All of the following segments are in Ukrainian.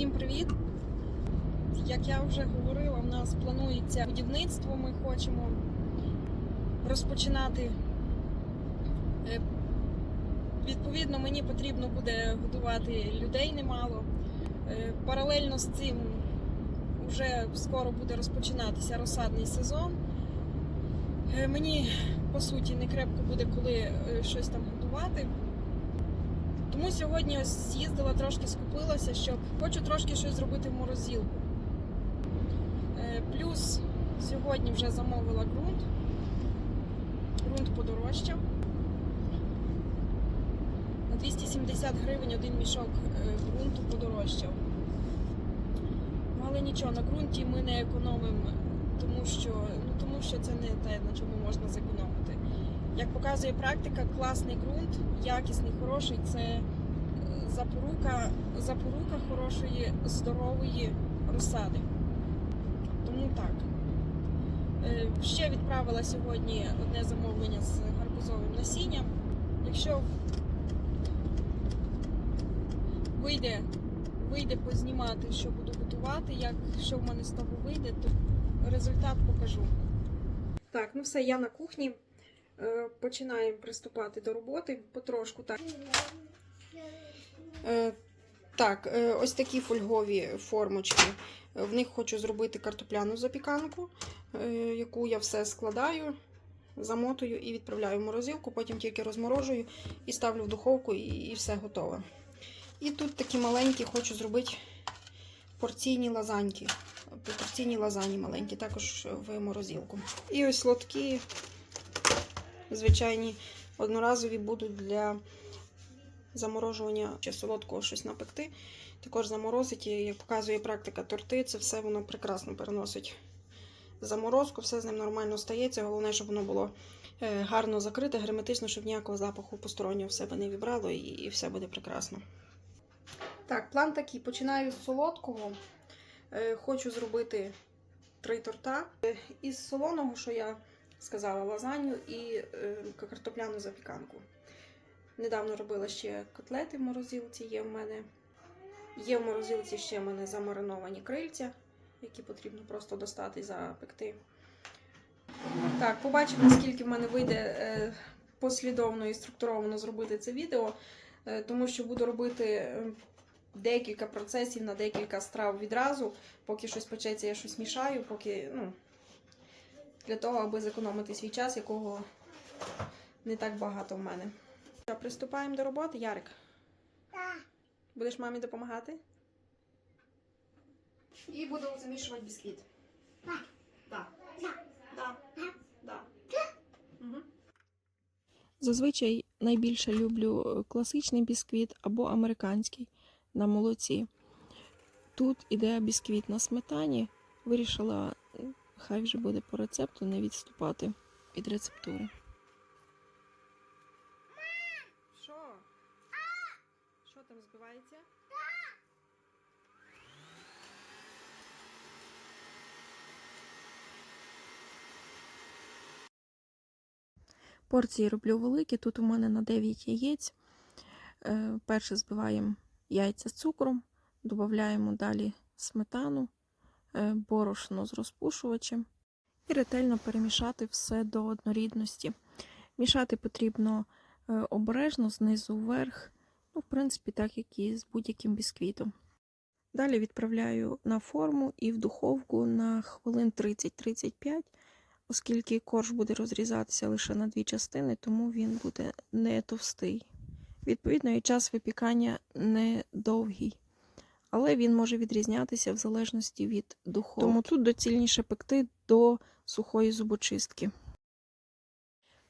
Всім привіт! Як я вже говорила, у нас планується будівництво. Ми хочемо розпочинати. Е, Відповідно, мені потрібно буде годувати людей немало. Е, Паралельно з цим вже скоро буде розпочинатися розсадний сезон. Е, Мені по суті не крепко буде коли щось там готувати. Тому сьогодні ось з'їздила, трошки скупилася, щоб хочу трошки щось зробити в морозилку. Е, Плюс сьогодні вже замовила ґрунт. Ґрунт подорожчав. На 270 гривень один мішок е, ґрунту подорожчав. Ну, але нічого, на ґрунті ми не економимо, тому що, ну, тому що це не те, на чому можна зекономити. Як показує практика, класний ґрунт, якісний, хороший це е, запорука, запорука хорошої, здорової розсади. Тому так. Е, Ще відправила сьогодні одне замовлення з гарбузовим насінням. Якщо вийде, вийде познімати, що буду готувати, як, що в мене з того вийде, то результат покажу. Так, ну все, я на кухні. Е, Починаємо приступати до роботи потрошку. Так, Е, так е, ось такі фольгові формочки. В них хочу зробити картопляну запіканку, яку я все складаю, замотую і відправляю в морозилку, потім тільки розморожую і ставлю в духовку, і все готове. І тут такі маленькі хочу зробити порційні лазаньки. Порційні лазані маленькі, також в морозилку. І ось лотки звичайні одноразові будуть для заморожування чи солодкого щось напекти. Також заморозити, як показує практика торти, це все воно прекрасно переносить заморозку, все з ним нормально стається. Головне, щоб воно було е, гарно закрите, герметично, щоб ніякого запаху постороннього в себе не вібрало і, і все буде прекрасно. Так, план такий. Починаю з солодкого. Е, Хочу зробити три торта. Е, Із солоного, що я сказала, лазанью і е, картопляну запіканку. Недавно робила ще котлети в морозилці, є в мене. Є в морозилці ще в мене замариновані крильця, які потрібно просто достати і запекти. Так, побачимо, наскільки в мене вийде е, послідовно і структуровано зробити це відео, е, тому що буду робити декілька процесів на декілька страв відразу. Поки щось печеться, я щось мішаю, поки, ну, для того, аби зекономити свій час, якого не так багато в мене. Що, приступаємо до роботи, Ярик? Так. Будеш мамі допомагати? І будемо замішувати бісквіт. Так. Так. Так. Да. Так. Угу. Зазвичай найбільше люблю е, класичний бісквіт або американський на молоці. Тут іде бісквіт на сметані. Вирішила, хай вже буде по рецепту, не відступати від рецептури. Що? Що там збивається? Порції роблю великі. Тут у мене на 9 яєць. Е, Перше збиваємо яйця з цукром, додаємо далі сметану, борошно з розпушувачем і ретельно перемішати все до однорідності. Мішати потрібно е, обережно знизу вверх, ну, в принципі, так як і з будь-яким бісквітом. Далі відправляю на форму і в духовку на хвилин 30-35 оскільки корж буде розрізатися лише на дві частини, тому він буде не товстий. Відповідно, і час випікання не довгий, але він може відрізнятися в залежності від духовки. Тому тут доцільніше пекти до сухої зубочистки.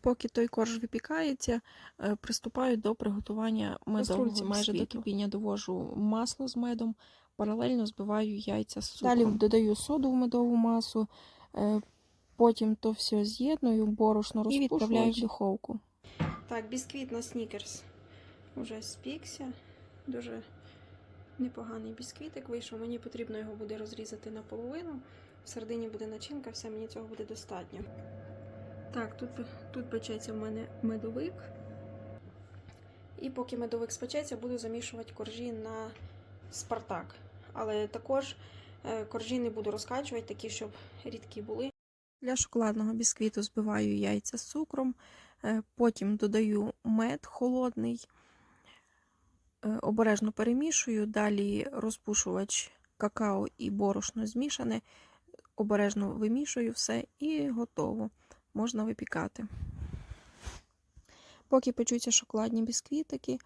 Поки той корж випікається, е, приступаю до приготування медового. Майже до кипіння довожу масло з медом, паралельно збиваю яйця з цукром. Далі додаю соду в медову масу, е, потім то все з'єдную, борошно розпушую і відправляю в духовку. Так, бісквіт на снікерс вже спікся. Дуже непоганий бісквітик вийшов. Мені потрібно його буде розрізати наполовину. Всередині буде начинка, все, мені цього буде достатньо. Так, тут, тут печеться в мене медовик. І поки медовик спечеться, буду замішувати коржі на Спартак. але також е, коржі не буду розкачувати, такі, щоб рідкі були. Для шоколадного бісквіту збиваю яйця з цукром, е, потім додаю мед холодний, обережно перемішую, далі розпушувач какао і борошно змішане, обережно вимішую все і готово. Можна випікати. Поки печуться шоколадні бісквітики,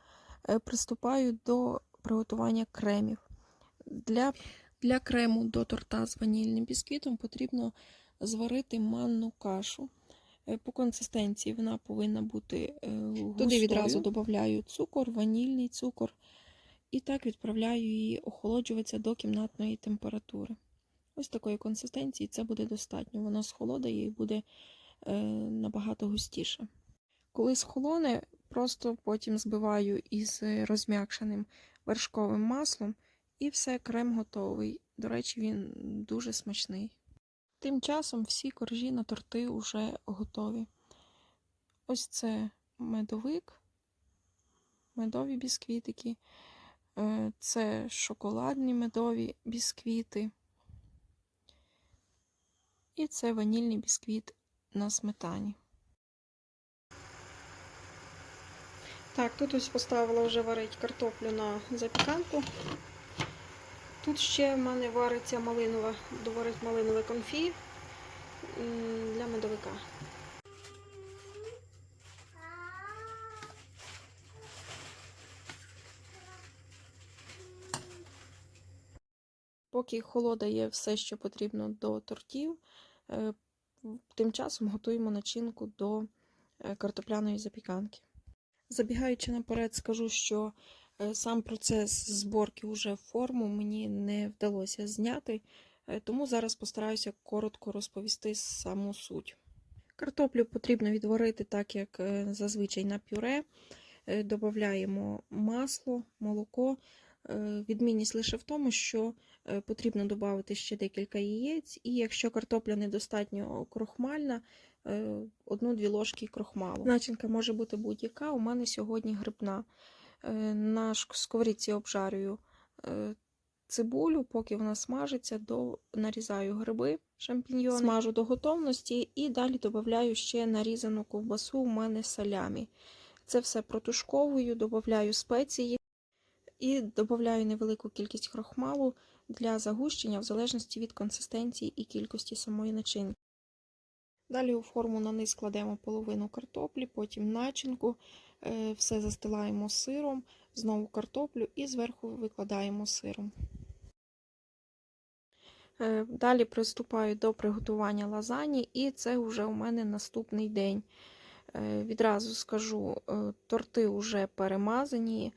е, приступаю до приготування кремів. Для, для крему до торта з ванільним бісквітом потрібно зварити манну кашу. Е, По консистенції вона повинна бути е, густою. Туди відразу додаю цукор, ванільний цукор, і так відправляю її охолоджуватися до кімнатної температури. Ось такої консистенції це буде достатньо. Воно схолодає і буде е, набагато густіше. Коли схолоне, просто потім збиваю із розм'якшеним вершковим маслом, і все, крем готовий. До речі, він дуже смачний. Тим часом всі коржі на торти вже готові. Ось це медовик, медові бісквітики, е, це шоколадні медові бісквіти. І це ванільний бісквіт на сметані. Так, тут ось поставила вже варить картоплю на запіканку. Тут ще в мене вариться малинова, доварить малинове конфі для медовика. Поки холодає все, що потрібно до тортів, е, тим часом готуємо начинку до е, картопляної запіканки. Забігаючи наперед, скажу, що сам процес зборки уже форму мені не вдалося зняти, е, тому зараз постараюся коротко розповісти саму суть. Картоплю потрібно відварити так, як е, зазвичай на пюре. Е, Додаємо масло, молоко. Е, Відмінність лише в тому, що е, потрібно додати ще декілька яєць, і якщо картопля недостатньо крохмальна, е, одну-дві ложки крохмалу. Начинка може бути будь-яка. У мене сьогодні грибна. Е, На сковорідці обжарюю е, цибулю, поки вона смажиться, до... нарізаю гриби, шампіньйони, смажу до готовності і далі додаю ще нарізану ковбасу у мене салямі. Це все протушковую, додаю спеції і додаю невелику кількість крохмалу для загущення в залежності від консистенції і кількості самої начинки. Далі у форму на низ кладемо половину картоплі, потім начинку, все застилаємо сиром, знову картоплю і зверху викладаємо сиром. Е, Далі приступаю до приготування лазані, і це вже у мене наступний день. Е, Відразу скажу, е, торти вже перемазані,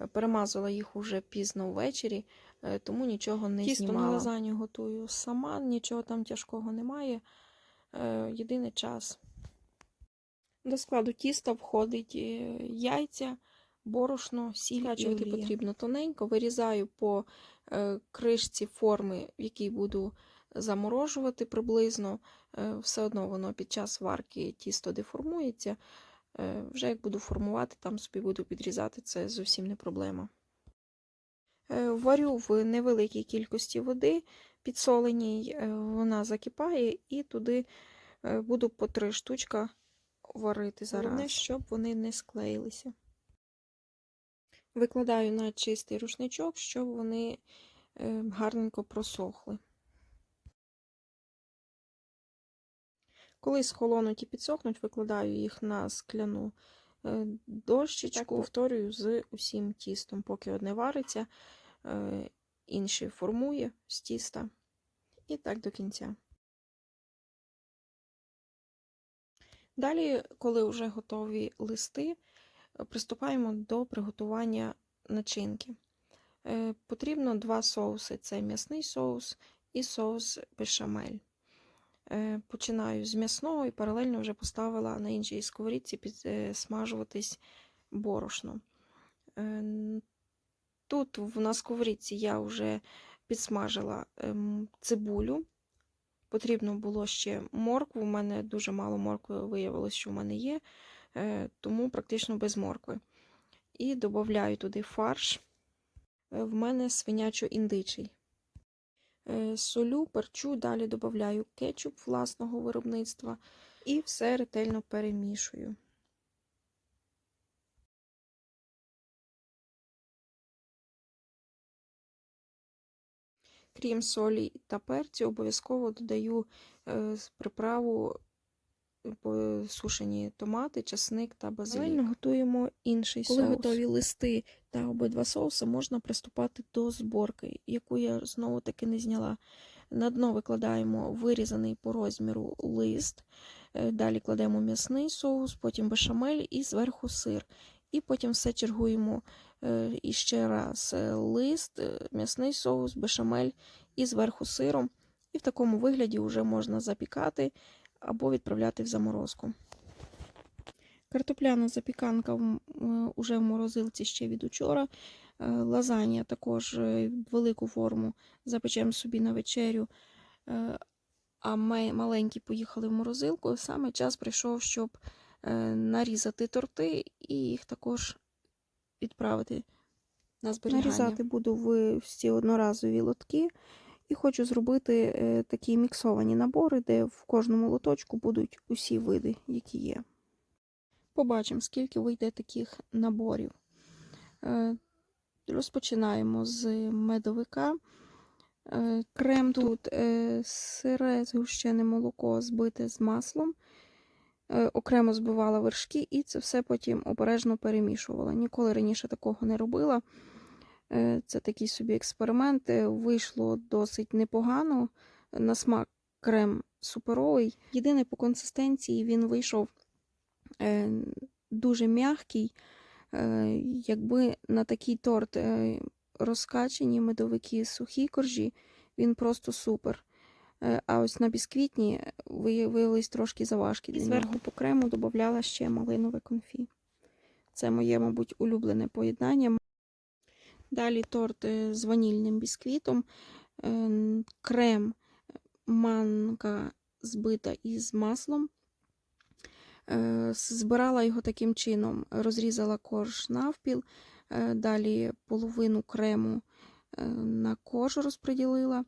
е, перемазала їх уже пізно ввечері, е, тому нічого не Тісто на знімала. лазанью лазанью готую сама, нічого там тяжкого немає. Е, Єдиний час. До складу тіста входить е, яйця, борошно, сіль Скачувати олія. потрібно тоненько, вирізаю по е, кришці форми, в якій буду заморожувати приблизно. Е, Все одно воно під час варки тісто деформується. Вже як буду формувати, там собі буду підрізати, це зовсім не проблема. Варю в невеликій кількості води, підсоленій, вона закипає, і туди буду по три штучка варити зараз. Головне, щоб вони не склеїлися. Викладаю на чистий рушничок, щоб вони е, гарненько просохли. Коли схолонуть і підсохнуть, викладаю їх на скляну е, дощечку, Так, повторюю з усім тістом, поки одне вариться, е, інше формує з тіста. І так до кінця. Далі, коли вже готові листи, е, приступаємо до приготування начинки. Е, Потрібно два соуси: це м'ясний соус і соус бешамель. Е, Починаю з м'ясного і паралельно вже поставила на іншій сковорідці підсмажуватись борошно. Тут на сковорідці я вже підсмажила ем, цибулю. Потрібно було ще моркву. У мене дуже мало моркви виявилось, що в мене є, е, тому практично без моркви. І додаю туди фарш. Е, В мене свинячо-індичий. Е, Солю, перчу, далі додаю кетчуп власного виробництва і все ретельно перемішую. Крім солі та перцю, обов'язково додаю е, приправу е, сушені томати, часник та базилік. Паралельно готуємо інший Коли соус. готові листи та обидва соуси, можна приступати до зборки, яку я знову таки не зняла. На дно викладаємо вирізаний по розміру лист, е, далі кладемо м'ясний соус, потім бешамель і зверху сир. І потім все чергуємо е, і ще раз е, лист, е, м'ясний соус, бешамель і зверху сиром. І в такому вигляді вже можна запікати або відправляти в заморозку. Картопляна запіканка в- е, в морозилці ще від учора. Лазанья також велику форму запечемо собі на вечерю. А ми маленькі поїхали в морозилку. Саме час прийшов, щоб нарізати торти і їх також відправити на зберігання. Нарізати буду в ці одноразові лотки. І хочу зробити е, такі міксовані набори, де в кожному лоточку будуть усі види, які є. Побачимо, скільки вийде таких наборів. Е, Розпочинаємо з медовика. Е, Крем тут е, сире згущене молоко збите з маслом. Е, окремо збивала вершки і це все потім обережно перемішувала. Ніколи раніше такого не робила. Е, це такий собі експеримент. Е, Вийшло досить непогано. На смак крем суперовий. Єдине по консистенції він вийшов дуже м'який. Якби на такий торт розкачені медовики сухі коржі, він просто супер. Е, А ось на бісквітні виявились трошки заважкі. І зверху по крему додавала ще малинове конфі. Це моє, мабуть, улюблене поєднання. Далі торт е, з ванільним бісквітом, е, крем, манка збита із маслом. Е, Збирала його таким чином, розрізала корж навпіл, е, далі половину крему е, на корж розподілила.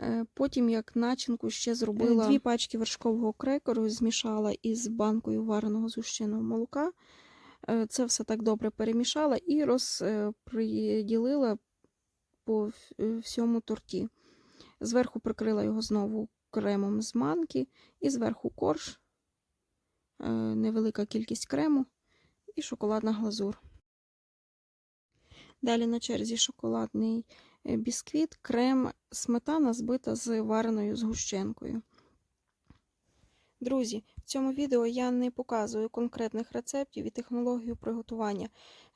Е, Потім, як начинку, ще зробила дві пачки вершкового крекеру, змішала із банкою вареного згущеного молока. Е, Це все так добре перемішала і розподілила по е, всьому торті. Зверху прикрила його знову кремом з манки, і зверху корж, невелика кількість крему і шоколадна глазур. Далі на черзі шоколадний бісквіт, крем, сметана збита з вареною згущенкою. Друзі, в цьому відео я не показую конкретних рецептів і технологію приготування.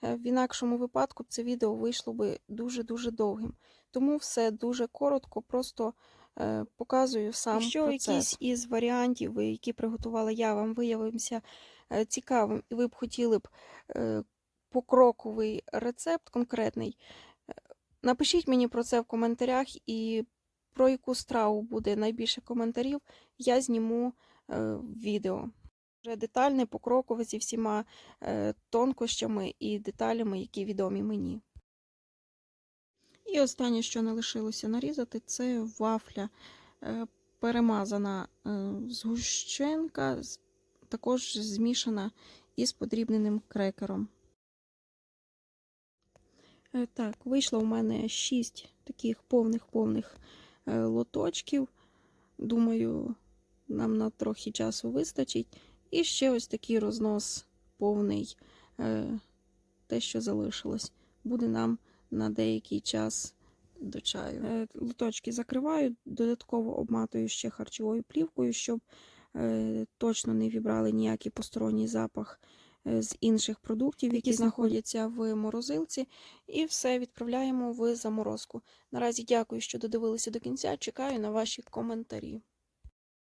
Е, В інакшому випадку це відео вийшло би дуже-дуже довгим. Тому все дуже коротко, просто е, показую сам Якщо процес. якийсь із варіантів, які приготувала я, вам виявився е, цікавим, і ви б хотіли б е, покроковий рецепт конкретний, е, напишіть мені про це в коментарях, і про яку страву буде найбільше коментарів, я зніму е, відео. Вже детальне, покрокове зі всіма е, тонкощами і деталями, які відомі мені. І останнє, що не лишилося нарізати, це вафля е, перемазана е, згущенка, також змішана із подрібненим крекером. Е, Так, вийшло у мене 6 таких повних-повних е, лоточків. Думаю, нам на трохи часу вистачить. І ще ось такий рознос повний, е, те, що залишилось, буде нам на деякий час до чаю. Лоточки закриваю, додатково обматую ще харчовою плівкою, щоб точно не вібрали ніякий посторонній запах з інших продуктів, які знаходяться в морозилці. І все відправляємо в заморозку. Наразі дякую, що додивилися до кінця. Чекаю на ваші коментарі.